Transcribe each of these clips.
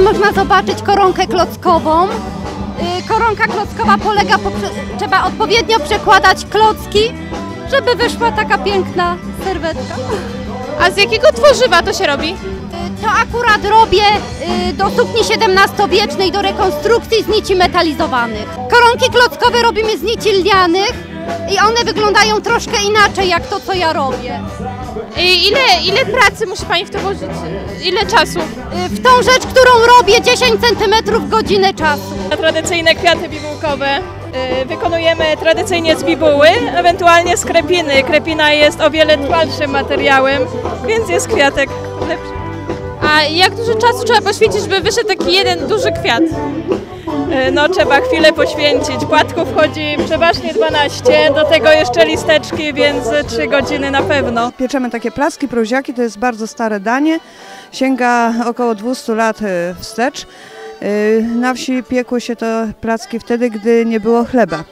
można zobaczyć koronkę klockową. Y, Koronka klockowa polega, trzeba odpowiednio przekładać klocki, żeby wyszła taka piękna serwetka. A z jakiego tworzywa to się robi? Y, To akurat robię y, do sukni XVII-wiecznej, do rekonstrukcji z nici metalizowanych. Koronki klockowe robimy z nici lnianych i one wyglądają troszkę inaczej jak to, co ja robię. I ile, ile pracy musi Pani w to włożyć? Ile czasu? Y, W tą rzecz, którą robię 10 cm godzinę czasu. tradycyjne kwiaty bibułkowe. Y, Wykonujemy tradycyjnie z bibuły, ewentualnie z krepiny. Krepina jest o wiele trwalszym materiałem, więc jest kwiatek lepszy. A jak dużo czasu trzeba poświęcić, żeby wyszedł taki jeden duży kwiat? Y, No trzeba chwilę poświęcić. Płatków wchodzi przeważnie 12, do tego jeszcze listeczki, więc 3 godziny na pewno. Pieczemy takie placki, proziaki, to jest bardzo stare danie, sięga około 200 lat e, wstecz. E, Na wsi piekło się to placki wtedy, gdy nie było chleba.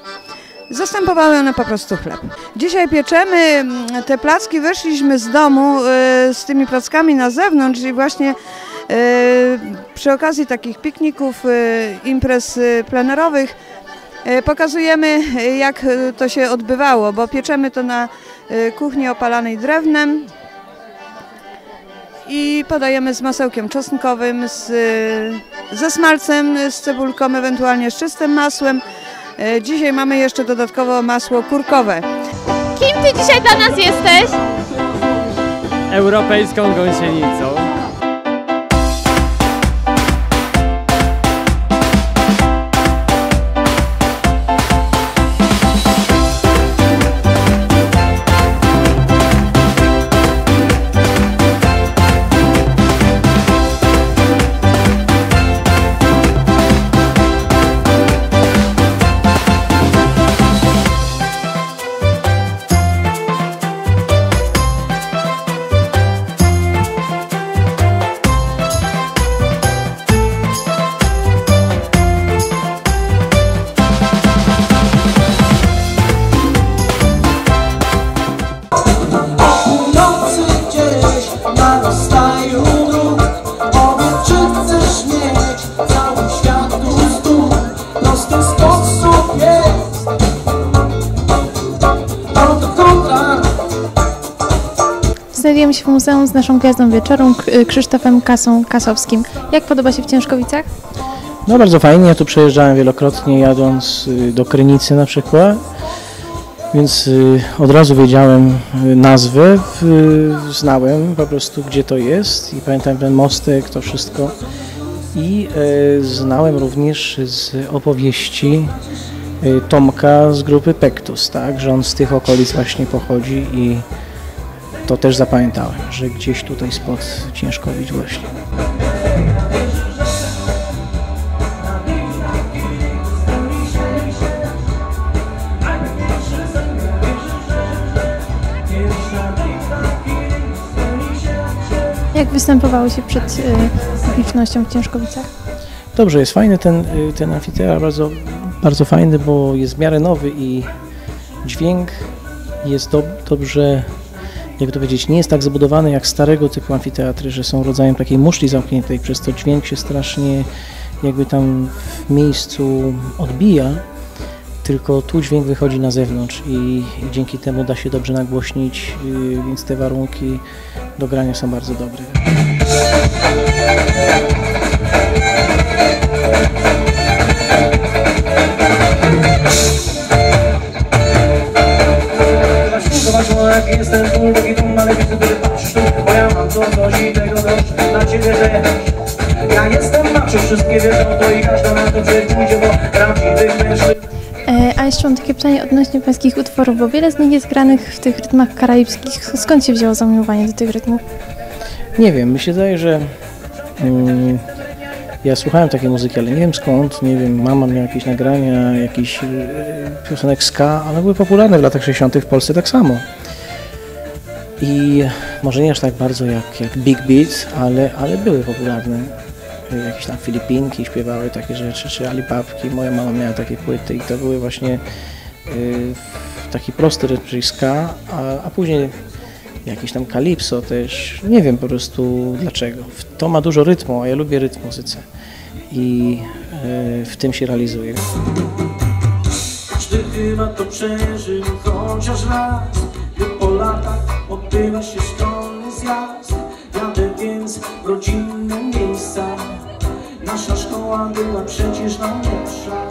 Zastępowały one po prostu chleb. Dzisiaj pieczemy mm, te placki, wyszliśmy z domu e, z tymi plackami na zewnątrz i właśnie e, przy okazji takich pikników, e, imprez e, plenerowych e, pokazujemy e, jak e, to się odbywało, bo pieczemy to na e, kuchni opalanej drewnem i podajemy z masełkiem czosnkowym, z, e, ze smalcem, z cebulką, ewentualnie z czystym masłem. E, Dzisiaj mamy jeszcze dodatkowo masło kurkowe. Kim Ty dzisiaj dla nas jesteś? europejską gąsienicą. Znajdujemy się w muzeum z naszą gwiazdą wieczoru, y, Krzysztofem Kasą Kasowskim. Jak podoba się w Ciężkowicach? No bardzo fajnie, ja tu przejeżdżałem wielokrotnie jadąc y, do Krynicy na przykład, więc y, od razu wiedziałem nazwę, znałem po prostu gdzie to jest i pamiętam ten mostek, to wszystko. I y, znałem również z opowieści Tomka z grupy Pektus, tak, że on z tych okolic właśnie pochodzi i to też zapamiętałem, że gdzieś tutaj spod Ciężkowic właśnie. Jak występowało się przed y, publicznością w Ciężkowicach? Dobrze, jest fajny ten, y, ten amfiteatr, bardzo, bardzo fajny, bo jest w miarę nowy i dźwięk jest do, dobrze, jak to powiedzieć, nie jest tak zabudowany jak starego typu amfiteatry, że są rodzajem takiej muszli zamkniętej, przez to dźwięk się strasznie jakby tam w miejscu odbija, tylko tu dźwięk wychodzi na zewnątrz i, dzięki temu da się dobrze nagłośnić, y, więc te warunki do grania są bardzo dobre. Bo ja mam to coś i tego dość na ciebie, że Ja jestem macho, wszystkie wiedzą to i każda na to przejdzie, bo prawdziwych mężczyzn E, a jeszcze mam takie pytanie odnośnie pańskich utworów, bo wiele z nich jest granych w tych rytmach karaibskich. Skąd się wzięło zamiłowanie do tych rytmów? Nie wiem, mi się zdaje, że mm, ja słuchałem takiej muzyki, ale nie wiem skąd, nie wiem, mama miała jakieś nagrania, jakiś e, piosenek ska, one były popularne w latach 60. w Polsce tak samo. I może nie aż tak bardzo jak, jak Big Beat, ale, ale były popularne. Jakieś tam Filipinki śpiewały takie rzeczy, czy Alipapki, moja mama miała takie płyty i to były właśnie e, taki prosty rytm, a, a później jakieś tam kalipso też, nie wiem po prostu dlaczego. To ma dużo rytmu, a ja lubię rytm muzyce. i e, w tym się realizuję. Każdy chyba to przeżył chociaż raz odbywa się szkolny zjazd Jadę więc w rodzinne miejsca. Nasza szkoła była przecież najlepsza.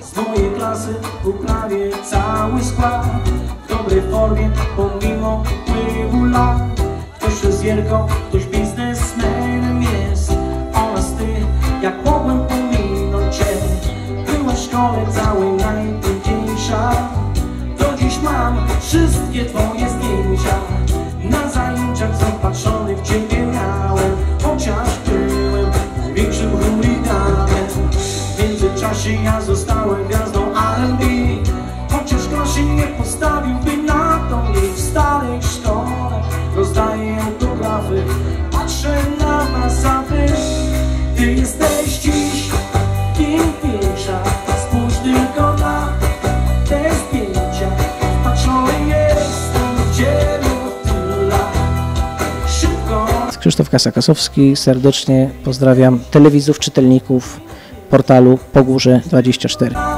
Z mojej klasy był prawie cały skład. W dobrej formie pomimo upływu lat. Ktoś fryzjerką, ktoś biznesmenem jest. Oraz ty, jak mogłem pominąć cię. Byłaś w szkole całej najpiękniejsza. Do dziś mam wszystkie twoje chuliganem W międzyczasie ja zostałem gwiazdą R&B Chociaż ktoś nie postawiłby Krzysztof Kasakasowski, serdecznie pozdrawiam telewizów, czytelników portalu Pogórze24.